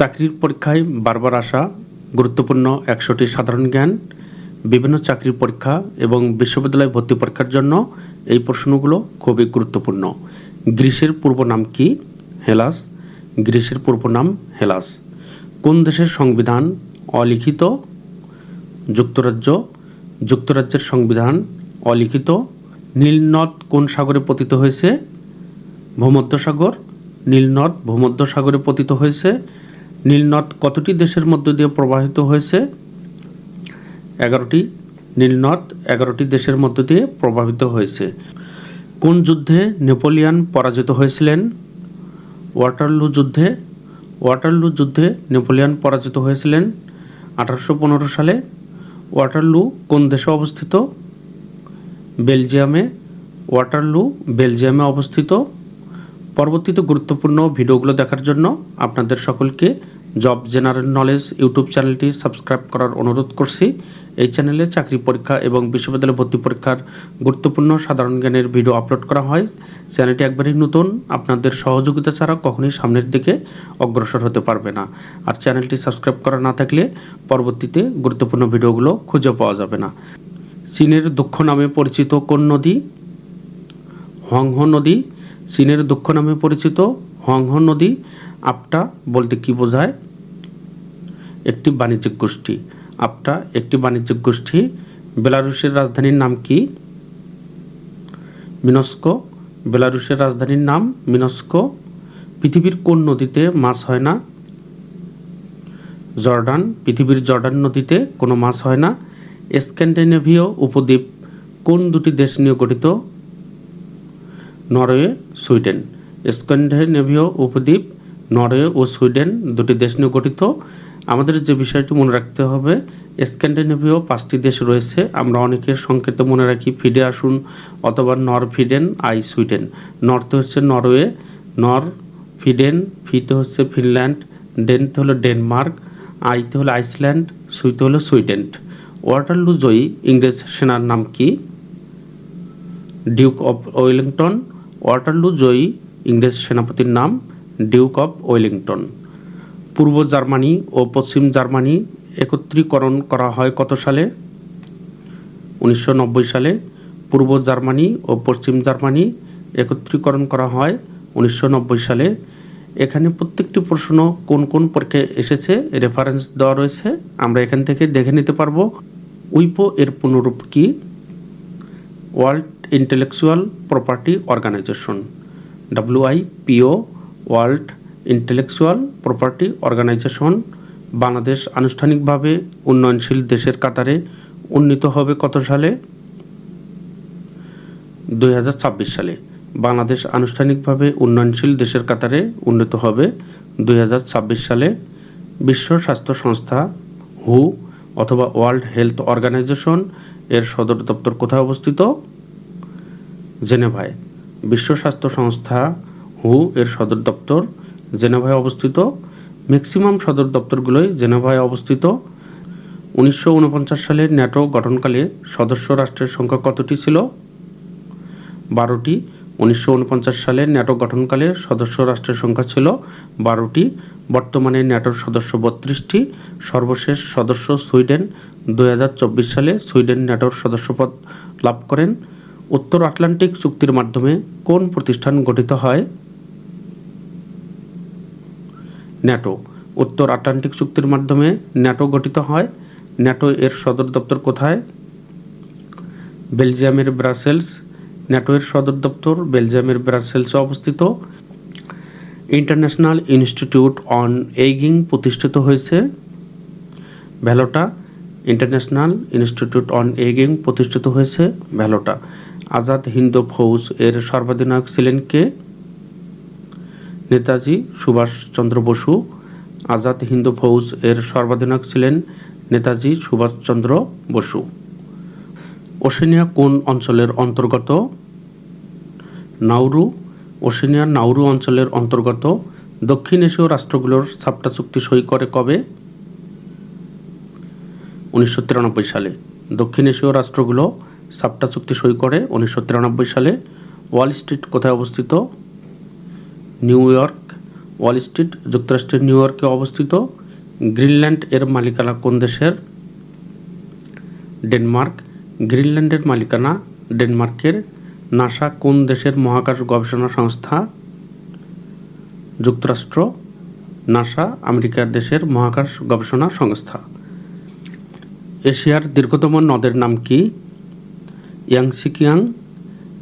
চাকরির পরীক্ষায় বারবার আসা গুরুত্বপূর্ণ একশোটি সাধারণ জ্ঞান, বিভিন্ন চাকরির পরীক্ষা এবং বিশ্ববিদ্যালয় ভর্তি পরীক্ষার জন্য এই প্রশ্নগুলো খুবই গুরুত্বপূর্ণ। গ্রীসের পূর্ব নাম কি? হেলাস। গ্রীসের পূর্ব নাম হেলাস। কোন দেশের সংবিধান অলিখিত? যুক্তরাজ্য। যুক্তরাজ্যের সংবিধান অলিখিত। নীলনদ কোন সাগরে পতিত হয়েছে? ভূমধ্যসাগর। নীলনদ ভূমধ্যসাগরে পতিত হয়েছে। নীলনদ কতটি দেশের মধ্য দিয়ে প্রবাহিত হয়েছে? এগারোটি। নীলনদ এগারোটি দেশের মধ্য দিয়ে প্রভাবিত হয়েছে। কোন যুদ্ধে নেপোলিয়ান পরাজিত হয়েছিলেন? ওয়াটারলু যুদ্ধে। ওয়াটারলু যুদ্ধে নেপোলিয়ান পরাজিত হয়েছিলেন আঠারোশো পনেরো সালে। ওয়াটারলু কোন দেশে অবস্থিত? বেলজিয়ামে। ওয়াটারলু বেলজিয়ামে অবস্থিত। পরবর্তীতে গুরুত্বপূর্ণ ভিডিওগুলো দেখার জন্য আপনাদের সকলকে জব জেনারেল নলেজ ইউটিউব চ্যানেলটি সাবস্ক্রাইব করার অনুরোধ করছি। এই চ্যানেলে চাকরি পরীক্ষা এবং বিশ্ববিদ্যালয় ভর্তি পরীক্ষার গুরুত্বপূর্ণ সাধারণ জ্ঞানের ভিডিও আপলোড করা হয়। চ্যানেলটি একবারই নতুন, আপনাদের সহযোগিতা ছাড়া কখনই সামনের দিকে অগ্রসর হতে পারবে না। আর চ্যানেলটি সাবস্ক্রাইব করা না থাকলে পরবর্তীতে গুরুত্বপূর্ণ ভিডিওগুলো খুঁজে পাওয়া যাবে না। চীনের দক্ষ নামে পরিচিত কোন নদী? হংহ নদী চীনের দক্ষ নামে পরিচিত হংহ নদী আপটা বলতে কি বোঝায়? একটি বাণিজ্যিক গোষ্ঠী। আপটা একটি বাণিজ্যিক গোষ্ঠী। বেলারুশের রাজধানীর নাম কি? মিনস্কো। বেলারুশের রাজধানীর নাম মিনস্কো। পৃথিবীর কোন নদীতে মাছ হয় না? জর্ডান। পৃথিবীর জর্ডান নদীতে কোনো মাছ হয় না। স্ক্যান্ডিনেভীয় উপদ্বীপ কোন দুটি দেশ নিয়ে গঠিত? Norway, Sweden. স্ক্যান্ডিনেভীয় উপদ্বীপ নরওয়ে ও সুইডেন দুটি দেশ নিয়ে গঠিত। আমাদের যে বিষয়টি মনে রাখতে হবে, স্ক্যান্ডিনেভীয় পাঁচটি দেশ রয়েছে। আমরা অনেকের সংকেত মনে রাখি ফিডে আসুন অথবা নর ফিডেন আই সুইডেন। নর্থে হচ্ছে নরওয়ে, নর ফিডেন, ফিতে হচ্ছে ফিনল্যান্ড, ডেনতে হলো ডেনমার্ক, আইতে হলো আইসল্যান্ড, সুইতে হলো সুইডেন। ওয়াটারলু জয়ী ইংরেজ সেনার নাম কি? ডিউক অফ ওয়েলিংটন ওয়াটারলু জয়ী ইংরেজ সেনাপতির নাম ডিউক অফ ওয়েলিংটন। পূর্ব জার্মানি ও পশ্চিম জার্মানি একত্রীকরণ করা হয় কত সালে? উনিশশো নব্বই সালে পূর্ব জার্মানি ও পশ্চিম জার্মানি একত্রীকরণ করা হয়। উনিশশো নব্বই সালে এখানে প্রত্যেকটি প্রশ্ন কোন কোন পরীক্ষায় এসেছে রেফারেন্স দেওয়া রয়েছে, আমরা এখান থেকে দেখে নিতে পারব। উইপো এর পুনরূপ কি? World Intellectual Property Organization WIPO World Intellectual Property Organization Bangladesh আনুষ্ঠানিকভাবে উন্নয়নশীল দেশের কাতারে উন্নীত হবে কত সালে? দুই হাজার ছাব্বিশ সালে। বাংলাদেশ আনুষ্ঠানিকভাবে উন্নয়নশীল দেশের কাতারে উন্নীত হবে দুই হাজার ছাব্বিশ সালে। বিশ্ব স্বাস্থ্য সংস্থা হু অথবা ওয়ার্ল্ড হেলথ অর্গানাইজেশন এর সদর দপ্তর কোথায় অবস্থিত? জেনেভায়। বিশ্ব স্বাস্থ্য সংস্থা হু এর সদর দপ্তর জেনেভায় অবস্থিত। ম্যাক্সিমাম সদর দপ্তরগুলোই জেনেভায় অবস্থিত। উনিশশো সালে ন্যাটো গঠনকালে সদস্য রাষ্ট্রের সংখ্যা কতটি ছিল? বারোটি। উনিশশো সালে ন্যাটো গঠনকালে সদস্য রাষ্ট্রের সংখ্যা ছিল বারোটি। বর্তমানে ন্যাটোর সদস্য বত্রিশটি। সর্বশেষ সদস্য সুইডেন। দু হাজার চব্বিশ সালে সুইডেন ন্যাটোর সদস্যপদ লাভ করেন। উত্তর আটলান্টিক চুক্তির মাধ্যমে কোন প্রতিষ্ঠান গঠিত হয়? ন্যাটো। উত্তর আটলান্টিক চুক্তির মাধ্যমে ন্যাটো গঠিত হয়। ন্যাটো এর সদর দপ্তর কোথায়? বেলজিয়ামের ব্রাসেলস। ন্যাটো এর সদর দপ্তর বেলজিয়ামের ব্রাসেলসে অবস্থিত। ইন্টারন্যাশনাল ইনস্টিটিউট অন এইগিং প্রতিষ্ঠিত হয়েছে। ভ্যালোটা। ইন্টারন্যাশনাল ইনস্টিটিউট অন এগিং প্রতিষ্ঠিত হয়েছে ভ্যালোটা। আজাদ হিন্দ ফৌজ এর সর্বাধিনায়ক ছিলেন কে? নেতাজি সুভাষচন্দ্র বসু। আজাদ হিন্দ ফৌজ এর সর্বাধিনায়ক ছিলেন নেতাজি সুভাষচন্দ্র বসু। ওশেনিয়া কোন অঞ্চলের অন্তর্গত? নাউরু ওশেনিয়া নাউরু অঞ্চলের অন্তর্গত। দক্ষিণ এশীয় রাষ্ট্রগুলোর সাপটা চুক্তি সই করে কবে? উনিশশো তিরানব্বই সালে। দক্ষিণ এশীয় রাষ্ট্রগুলো সাপটা চুক্তি সই করে উনিশশো তিরানব্বই সালে ওয়াল স্ট্রিট কোথায় অবস্থিত? New York. ওয়াল স্ট্রিট যুক্তরাষ্ট্রের নিউ ইয়র্কে অবস্থিত। গ্রিনল্যান্ড এর মালিকানা কোন দেশের? ডেনমার্ক। গ্রিনল্যান্ডের মালিকানা ডেনমার্কের। নাসা কোন দেশের মহাকাশ গবেষণা সংস্থা? যুক্তরাষ্ট্র। নাসা আমেরিকার দেশের মহাকাশ গবেষণা সংস্থা। এশিয়ার দীর্ঘতম নদের নাম কি? ইয়াংসিকিয়াং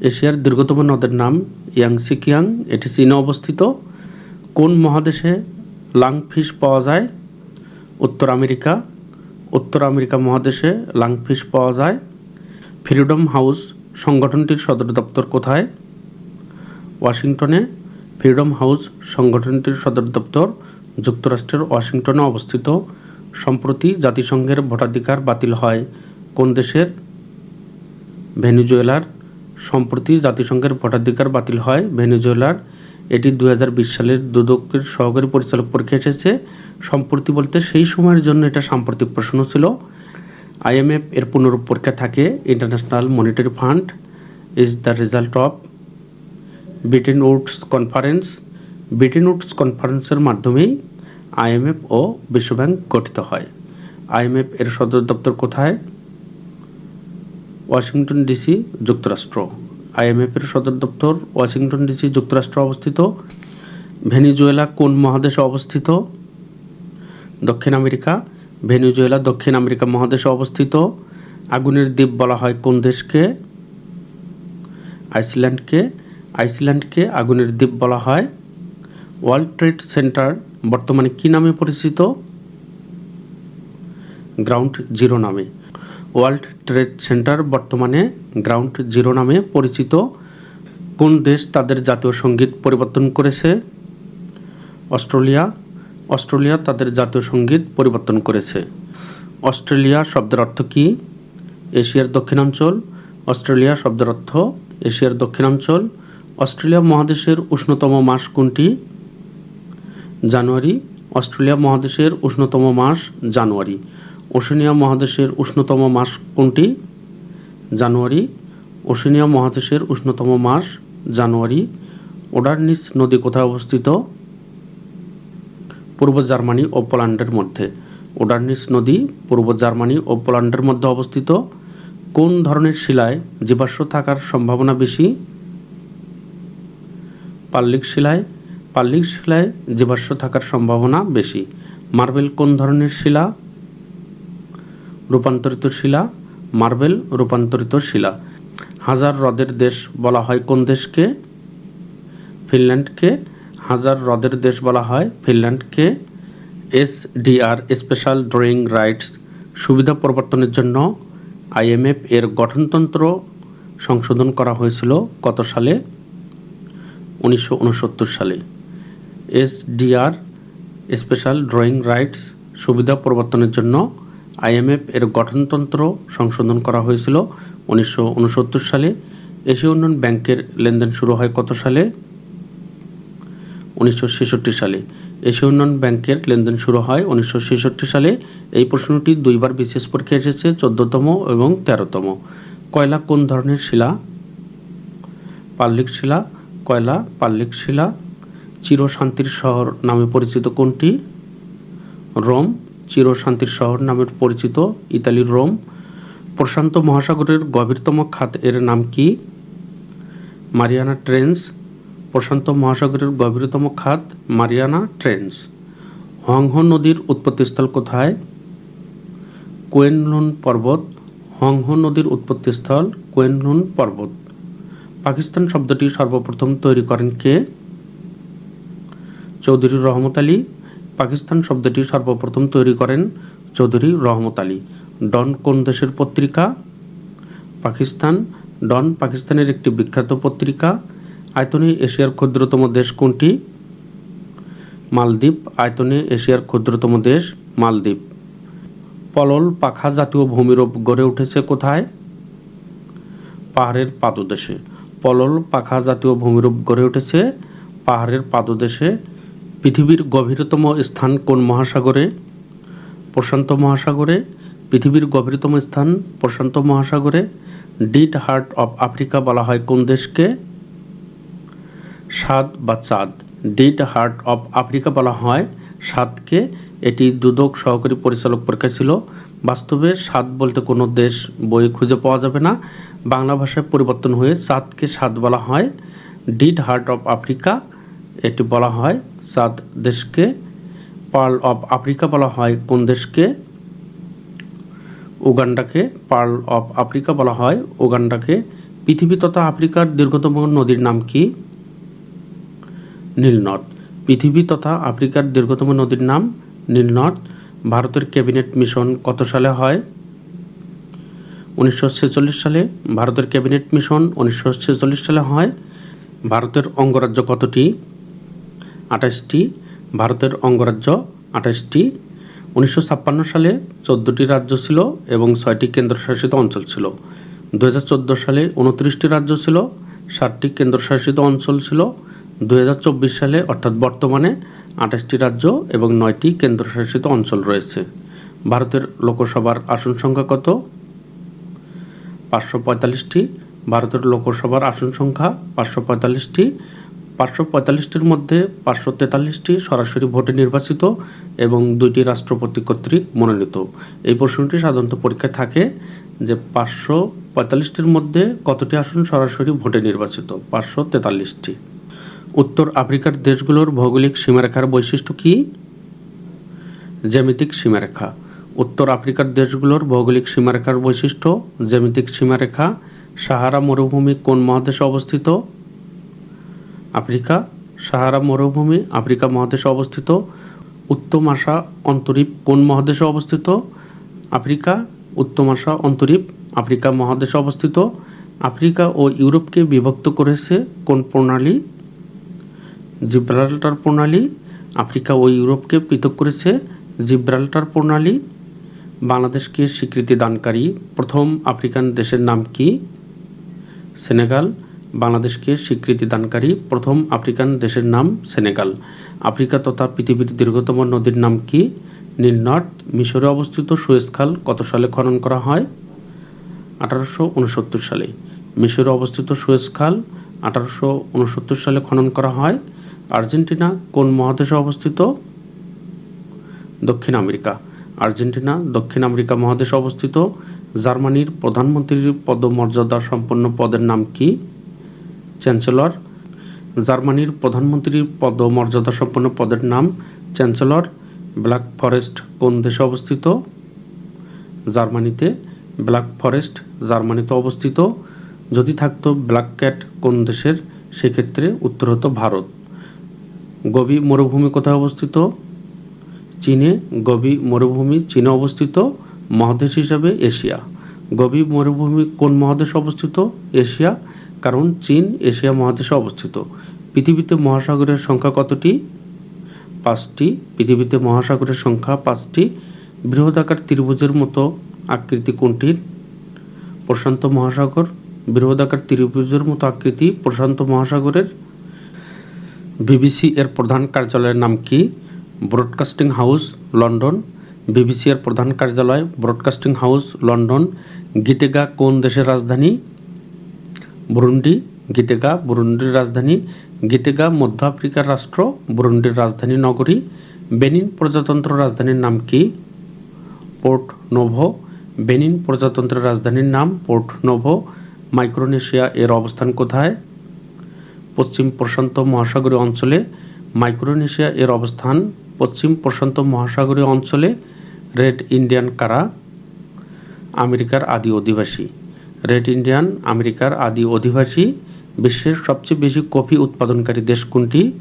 এশিয়ার দীর্ঘতম নদের নাম ইয়াংসিকিয়াং এটি চীনে অবস্থিত। কোন মহাদেশে লাংফিশ পাওয়া যায়? উত্তর আমেরিকা। উত্তর আমেরিকা মহাদেশে লাংফিশ পাওয়া যায়। ফ্রিডম হাউস সংগঠনটির সদর দপ্তর কোথায়? ওয়াশিংটনে ফ্রিডম হাউস সংগঠনটির সদর দপ্তর যুক্তরাষ্ট্রের ওয়াশিংটনে অবস্থিত। সম্প্রতি জাতিসংঘের ভোটাধিকার বাতিল হয়। কোন দেশের ভেনেজুয়েলার সম্প্রতি জাতিসংঘের ভোটাধিকার বাতিল হয়। ভেনেজুয়েলার, এটি দু হাজার বিশ সালের দুদকের সহকারী পরিচালক পরীক্ষা এসেছে। সম্প্রতি বলতে সেই সময়ের জন্য এটা সাম্প্রতিক প্রশ্ন ছিল। আইএমএফ এর পুনরূপ পরীক্ষা থাকে, International Monetary Fund is the result of Bretton Woods conference. Bretton Woods কনফারেন্সের মাধ্যমেই আইএমএফ ও বিশ্বব্যাংক গঠিত হয়। আইএমএফ এর সদর দপ্তর কোথায়? ওয়াশিংটন ডিসি যুক্তরাষ্ট্র। আইএমএফ এর সদর দপ্তর ওয়াশিংটন ডিসি যুক্তরাষ্ট্র অবস্থিত। ভেনিজুয়েলা কোন মহাদেশে অবস্থিত? দক্ষিণ আমেরিকা। ভেনিজুয়েলা দক্ষিণ আমেরিকা মহাদেশে অবস্থিত। আগুনের দ্বীপ বলা হয় কোন দেশকে? আইসল্যান্ডকে। আইসল্যান্ডকে আগুনের দ্বীপ বলা হয়। ওয়ার্ল্ড ট্রেড সেন্টার বর্তমানে কি নামে পরিচিত? গ্রাউন্ড জিরো নামে। ওয়ার্ল্ড ট্রেড সেন্টার বর্তমানে গ্রাউন্ড জিরো নামে পরিচিত। কোন দেশ তাদের জাতীয় সংগীত পরিবর্তন করেছে? অস্ট্রেলিয়া। অস্ট্রেলিয়া তাদের জাতীয় সংগীত পরিবর্তন করেছে। অস্ট্রেলিয়া শব্দের অর্থ কী? এশিয়ার দক্ষিণাঞ্চল। অস্ট্রেলিয়া শব্দের অর্থ এশিয়ার দক্ষিণাঞ্চল। অস্ট্রেলিয়া মহাদেশের উষ্ণতম মাস কোনটি? জানুয়ারি। অস্ট্রেলিয়া মহাদেশের উষ্ণতম মাস জানুয়ারি। ওশেনিয়া মহাদেশের উষ্ণতম মাস কোনটি? জানুয়ারি। ওশেনিয়া মহাদেশের উষ্ণতম মাস জানুয়ারি। ওডারনিস নদী কোথায় অবস্থিত? পূর্ব জার্মানি ও পোল্যান্ডের মধ্যে। ওডারনিস নদী পূর্ব জার্মানি ও পোল্যান্ডের মধ্যে অবস্থিত। কোন ধরনের শিলায় জীবাশ্ম থাকার সম্ভাবনা বেশি? পাল্লিক শিলায়। পাল্লিক শিলায় জীবাশ্ম থাকার সম্ভাবনা বেশি। মার্বেল কোন ধরনের শিলা? রূপান্তরিত শিলা, মার্বেল রূপান্তরিত শিলা। হাজার হ্রদের দেশ বলা হয় কোন দেশকে? ফিনল্যান্ডকে। হাজার হ্রদের দেশ বলা হয় ফিনল্যান্ডকে। S SDR, special drawing rights, সুবিধা প্রবর্তনের জন্য আইএমএফ এর গঠনতন্ত্র সংশোধন করা হয়েছিল কত সালে? উনিশশো উনসত্তর সালে। S SDR, special drawing rights, সুবিধা প্রবর্তনের জন্য আইএমএফ এর গঠনতন্ত্র সংশোধন করা হয়েছিল উনিশশো উনসত্তর সালে। এশীয় উন্নয়ন ব্যাংকের লেনদেন শুরু হয় কত সালে? উনিশশো ছেষট্টি সালে। এশীয় উন্নয়ন ব্যাংকের লেনদেন শুরু হয় উনিশশো ছেষট্টি সালে। এই প্রশ্নটি দুইবার বিশেষ পরীক্ষা এসেছে, চোদ্দতম এবং তেরোতম। কয়লা কোন ধরনের শিলা? পাল্লিক শিলা, কয়লা, পাল্লিক শিলা। চিরশান্তির শহর নামে পরিচিত কোনটি? রোম। চিরশান্তির শহর নামে পরিচিত ইতালির রোম। প্রশান্ত মহাসাগরের গভীরতম খাত এর নাম কি? Mariana trench. প্রশান্ত মহাসাগরের গভীরতম খাত মারিয়ানা ট্রেন্স। হংহ নদীর উৎপত্তিস্থল কোথায়? কোয়েনলুন পর্বত। হংহ নদীর উৎপত্তিস্থল কোয়েনলুন পর্বত। পাকিস্তান শব্দটি সর্বপ্রথম তৈরি করেন কে? চৌধুরী রহমত আলী। পাকিস্তান শব্দটি সর্বপ্রথম তৈরি করেন চৌধুরী রহমত আলী। ডন কোন দেশের পত্রিকা? পাকিস্তান। ডন পাকিস্তানের একটি বিখ্যাত পত্রিকা। আয়তনে এশিয়ার ক্ষুদ্রতম দেশ কোনটি? মালদ্বীপ। আয়তনে এশিয়ার ক্ষুদ্রতম দেশ মালদ্বীপ। পলল পাখা জাতীয় ভূমিরূপ গড়ে উঠেছে কোথায়? পাহাড়ের পাদদেশে। পলল পাখা জাতীয় ভূমিরূপ গড়ে উঠেছে পাহাড়ের পাদদেশে পৃথিবীর গভীরতম স্থান কোন মহাসাগরে? প্রশান্ত মহাসাগরে। পৃথিবীর গভীরতম স্থান প্রশান্ত মহাসাগরে। ডিট হার্ট অফ আফ্রিকা বলা হয় কোন দেশকে? সাদ বা চাঁদ। ডিট হার্ট অফ আফ্রিকা বলা হয় সাতকে এটি দুদক সহকারী পরিচালক পরীক্ষা ছিল। বাস্তবে সাত বলতে কোনো দেশ বই খুঁজে পাওয়া যাবে না। বাংলা ভাষায় পরিবর্তন হয়ে সাতকে সাদ বলা হয়। ডিট হার্ট অফ আফ্রিকা এটি বলা হয় সাত দেশকে, পার্ল অফ আফ্রিকা বলা হয় কোন দেশকে, উগান্ডাকে, পার্ল অফ আফ্রিকা বলা হয় উগান্ডাকে। পৃথিবী তথা আফ্রিকার দীর্ঘতম নদীর নাম কি? নীলনদ পৃথিবী তথা আফ্রিকার দীর্ঘতম নদীর নাম নীলনদ ভারতের ক্যাবিনেট মিশন কত সালে হয়? উনিশশো ছেচল্লিশ সালে। ভারতের ক্যাবিনেট মিশন উনিশশো ছেচল্লিশ সালে হয়। ভারতের অঙ্গরাজ্য কতটি? আঠাশটি, ভারতের অঙ্গরাজ্য আঠাশটি। উনিশশো ছাপ্পান্ন সালে চোদ্দোটি রাজ্য ছিল এবং ছয়টি কেন্দ্রশাসিত অঞ্চল ছিল। দু হাজার চোদ্দ সালে উনত্রিশটি রাজ্য ছিল, ষাটটি কেন্দ্রশাসিত অঞ্চল ছিল। দু হাজার চব্বিশ সালে, অর্থাৎ বর্তমানে, আঠাশটি রাজ্য এবং নয়টি কেন্দ্রশাসিত অঞ্চল রয়েছে। ভারতের লোকসভার আসন সংখ্যা কত? পাঁচশো পঁয়তাল্লিশটি। ভারতের লোকসভার আসন সংখ্যা পাঁচশো পঁয়তাল্লিশটি। পাঁচশো পঁয়তাল্লিশটির মধ্যে পাঁচশো তেতাল্লিশটি সরাসরি ভোটে নির্বাচিত এবং দুইটি রাষ্ট্রপতি কর্তৃক মনোনীত। এই প্রশ্নটি সাধারণত পরীক্ষায় থাকে যে পাঁচশো পঁয়তাল্লিশটির মধ্যে কতটি আসন সরাসরি ভোটে নির্বাচিত? পাঁচশো তেতাল্লিশটি। উত্তর আফ্রিকার দেশগুলোর ভৌগোলিক সীমারেখার বৈশিষ্ট্য কী? জ্যামিতিক সীমারেখা। উত্তর আফ্রিকার দেশগুলোর ভৌগোলিক সীমারেখার বৈশিষ্ট্য জ্যামিতিক সীমারেখা, সাহারা মরুভূমি কোন মহাদেশে অবস্থিত? আফ্রিকা, সাহারা মরুভূমি, আফ্রিকা মহাদেশে অবস্থিত, উত্তম আশা অন্তরীপ কোন মহাদেশে অবস্থিত? আফ্রিকা, উত্তম আশা অন্তরীপ আফ্রিকা মহাদেশে অবস্থিত। আফ্রিকা ও ইউরোপকে বিভক্ত করেছে কোন প্রণালী? জিব্রাল্টার প্রণালী। আফ্রিকা ও ইউরোপকে পৃথক করেছে জিব্রাল্টার প্রণালী। বাংলাদেশকে স্বীকৃতি দানকারী প্রথম আফ্রিকান দেশের নাম কি? সেনেগাল। বাংলাদেশকে স্বীকৃতি দানকারী প্রথম আফ্রিকান দেশের নাম সেনেগাল। আফ্রিকা তথা পৃথিবীর দীর্ঘতম নদীর নাম কি? নীলনদ মিশরে অবস্থিত সুয়েজ খাল কত সালে খনন করা হয়? আঠারোশো উনসত্তর সালে। মিশরে অবস্থিত সুয়েজ খাল আঠারোশো উনসত্তর সালে খনন করা হয়। আর্জেন্টিনা কোন মহাদেশে অবস্থিত? দক্ষিণ আমেরিকা। আর্জেন্টিনা দক্ষিণ আমেরিকা মহাদেশে অবস্থিত। জার্মানির প্রধানমন্ত্রীর পদমর্যাদা সম্পন্ন পদের নাম কি? চ্যান্সেলর। জার্মানির প্রধানমন্ত্রীর পদমর্যাদা সম্পন্ন পদের নাম চ্যান্সেলর। ব্ল্যাক ফরেস্ট কোন দেশে অবস্থিত? জার্মানিতে ব্ল্যাক ফরেস্ট জার্মানিতে অবস্থিত। যদি থাকতো ব্ল্যাক ক্যাট কোন দেশের, সেক্ষেত্রে উত্তর হতো ভারত। গবি মরুভূমি কোথায় অবস্থিত? চীনে গবি মরুভূমি চীনে অবস্থিত, মহাদেশ হিসাবে এশিয়া। গবি মরুভূমি কোন মহাদেশে অবস্থিত? এশিয়া। কারণ চীন, এশিয়া মহাদেশে অবস্থিত। পৃথিবীতে মহাসাগরের সংখ্যা কতটি? পাঁচটি। পৃথিবীতে মহাসাগরের সংখ্যা পাঁচটি। বৃহদাকার ত্রিভুজের মতো আকৃতি কোনটির? প্রশান্ত মহাসাগর। বৃহদাকার ত্রিভুজের মতো আকৃতি প্রশান্ত মহাসাগরের। বিবিসি এর প্রধান কার্যালয়ের নাম কি? Broadcasting house, London. বিবিসি এর প্রধান কার্যালয়, ব্রডকাস্টিং হাউস, লন্ডন। গিটেগা কোন দেশের রাজধানী? বুরুন্ডি গিটেগা বুরুন্ডির রাজধানী গিটেগা মধ্য আফ্রিকার রাষ্ট্র বুরুন্ডির রাজধানী নগরী বেনিন প্রজাতন্ত্র রাজধানীর নাম কি? পোর্ট নোভো বেনিন প্রজাতন্ত্রের রাজধানীর নাম পোর্ট নোভো মাইক্রোনেশিয়া এর অবস্থান কোথায়? পশ্চিম প্রশান্ত মহাসাগরীয় অঞ্চলে মাইক্রোনেশিয়া এর অবস্থান পশ্চিম প্রশান্ত মহাসাগরীয় অঞ্চলে রেড ইন্ডিয়ান কারা? আমেরিকার আদি অধিবাসী। রেড ইন্ডিয়ান আমেরিকার আদি অধিবাসী, বিশ্বের সবচেয়ে বেশি কফি উৎপাদনকারী দেশ কোনটি?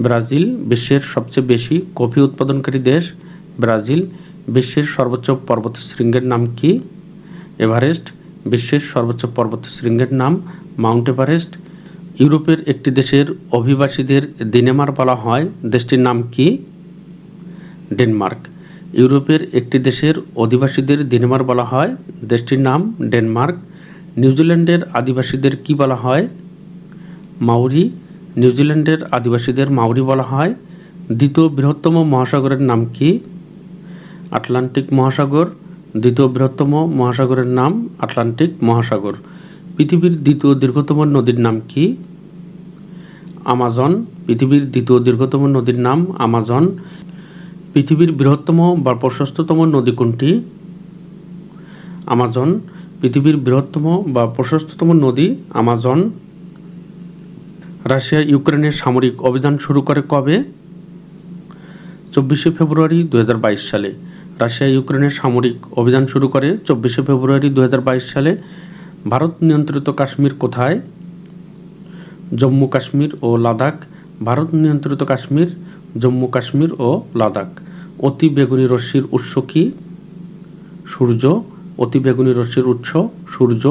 ব্রাজিল, বিশ্বের সবচেয়ে বেশি কফি উৎপাদনকারী দেশ। ব্রাজিল, বিশ্বের সর্বোচ্চ পর্বত শৃঙ্গের নাম কি? এভারেস্ট, বিশ্বের সর্বোচ্চ পর্বত শৃঙ্গের নাম মাউন্ট এভারেস্ট। ইউরোপের একটি দেশের অভিবাসীদের দিনেমার বলা হয়, দেশটির নাম কি? ডেনমার্ক। ইউরোপের একটি দেশের অধিবাসীদের দিনেমার বলা হয়। দেশটির নাম ডেনমার্ক। নিউজিল্যান্ডের আদিবাসীদের কি বলা হয়? মাউরি। নিউজিল্যান্ডের আদিবাসীদের মাউরি বলা হয়। দ্বিতীয় বৃহত্তম মহাসাগরের নাম কি? আটলান্টিক মহাসাগর। দ্বিতীয় বৃহত্তম মহাসাগরের নাম আটলান্টিক মহাসাগর। পৃথিবীর দ্বিতীয় দীর্ঘতম নদীর নাম কি? আমাজন। পৃথিবীর দ্বিতীয় দীর্ঘতম নদীর নাম আমাজন। পৃথিবীর বৃহত্তম বা প্রশস্ততম নদী কোনটি? আমাজন, পৃথিবীর বৃহত্তম বা প্রশস্ততম নদী আমাজন। রাশিয়া, ইউক্রেনের সামরিক অভিযান শুরু করে কবে? চব্বিশে ফেব্রুয়ারি দু হাজার বাইশ সালে। রাশিয়া, ইউক্রেনের সামরিক অভিযান শুরু করে চব্বিশে ফেব্রুয়ারি দু হাজার বাইশ সালে। ভারত নিয়ন্ত্রিত কাশ্মীর কোথায়? জম্মু কাশ্মীর ও লাদাখ, ভারত নিয়ন্ত্রিত কাশ্মীর। জম্মু কাশ্মীর ও লাদাখ। অতি বেগুনি রশ্মির উৎস কি? সূর্য। অতি বেগুনি রশ্মির উৎস সূর্য।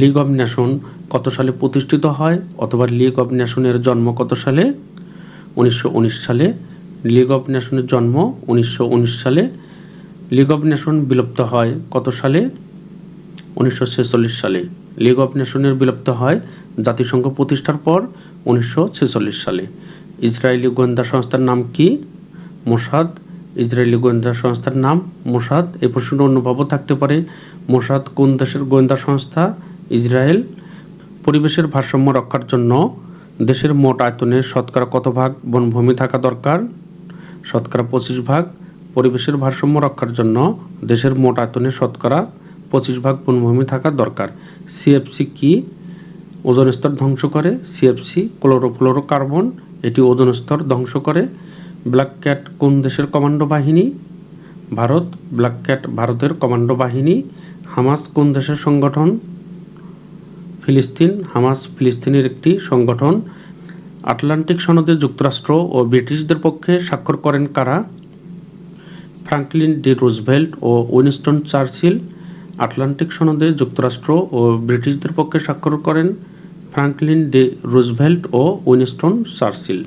লিগ অব নেশন কত সালে প্রতিষ্ঠিত হয় অথবা লিগ অব নেশনের জন্ম কত সালে? উনিশশো উনিশ সালে। লিগ অব নেশনের জন্ম উনিশশো উনিশ সালে। লিগ অব নেশন বিলুপ্ত হয় কত সালে? উনিশশো ছেচল্লিশ সালে। লিগ অব নেশনের বিলুপ্ত হয় জাতিসংঘ প্রতিষ্ঠার পর উনিশশো ছেচল্লিশ সালে। ইসরায়েলি গোয়েন্দা সংস্থার নাম কি? মোসাদ। ইসরায়েলি গোয়েন্দা সংস্থার নাম মোসাদ। এই প্রশ্ন অন্যভাবেও থাকতে পারে। মোসাদ কোন দেশের গোয়েন্দা সংস্থা? ইসরায়েল। পরিবেশের ভারসাম্য রক্ষার জন্য দেশের মোট আয়তনের শতকরা কত ভাগ বনভূমি থাকা দরকার? শতকরা পঁচিশ ভাগ। পরিবেশের ভারসাম্য রক্ষার জন্য দেশের মোট আয়তনের শতকরা পঁচিশ ভাগ বনভূমি থাকা দরকার। সিএফসি কি? ওজন স্তর ধ্বংস করে। সিএফসি ক্লোরোফ্লোরো কার্বন এটি ওজন স্তর ধ্বংস করে। ব্ল্যাক ক্যাট কোন দেশের কমান্ডো বাহিনী? ভারত। ব্ল্যাক ক্যাট ভারতের কমান্ডো বাহিনী। হামাস কোন দেশের সংগঠন? ফিলিস্তিন। হামাস ফিলিস্তিনের একটি সংগঠন। আটলান্টিক সনদে যুক্তরাষ্ট্র ও ব্রিটিশদের পক্ষে স্বাক্ষর করেন কারা? ফ্রাঙ্কলিন ডি রুজভেল্ট ও উইনস্টন চার্চিল। আটলান্টিক সনদে যুক্তরাষ্ট্র ও ব্রিটিশদের পক্ষে স্বাক্ষর করেন ফ্রাঙ্কলিন ডে রুজভেল্ট ও উইনস্টন চার্চিল,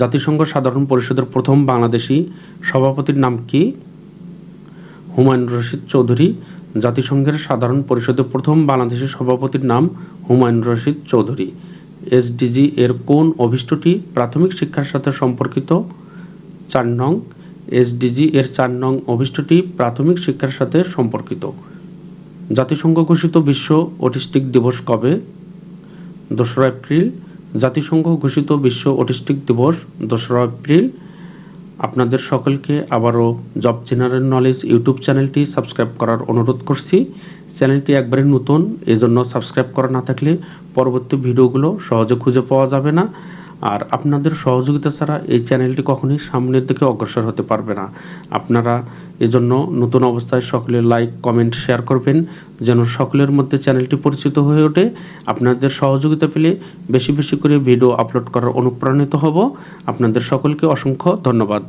জাতিসংঘ সাধারণ পরিষদের প্রথম বাংলাদেশি সভাপতির নাম কি? হুমায়ুন রশিদ চৌধুরী, জাতিসংঘের সাধারণ পরিষদের প্রথম বাংলাদেশি সভাপতির নাম হুমায়ুন রশিদ চৌধুরী। এসডিজি এর কোন অভিষ্টটি প্রাথমিক শিক্ষার সাথে সম্পর্কিত? চার নং, এসডিজি এর চার নং অভিষ্টটি প্রাথমিক শিক্ষার সাথে সম্পর্কিত। জাতিসংঘ ঘোষিত বিশ্ব অটিস্টিক দিবস কবে? দোসরা এপ্রিল, জাতিসংঘ ঘোষিত বিশ্ব অটিস্টিক দিবস, দোসরা এপ্রিল। আপনাদের সকলকে আবারও জব জেনারেল নলেজ ইউটিউব চ্যানেলটি সাবস্ক্রাইব করার অনুরোধ করছি। চ্যানেলটি একবারে নতুন, এজন্য সাবস্ক্রাইব করা না থাকলে পরবর্তী ভিডিওগুলো সহজে খুঁজে পাওয়া যাবে না। আর আপনাদের সহযোগিতা ছাড়া এই চ্যানেলটি কখনোই সামনের দিকে অগ্রসর হতে পারবে না। আপনারা এজন্য নতুন অবস্থায় সকলে লাইক, কমেন্ট, শেয়ার করবেন, যেন সকলের মধ্যে চ্যানেলটি পরিচিত হয়ে ওঠে। আপনাদের সহযোগিতা পেলে বেশি বেশি করে ভিডিও আপলোড করার অনুপ্রাণিত হব। আপনাদের সকলকে অসংখ্য ধন্যবাদ।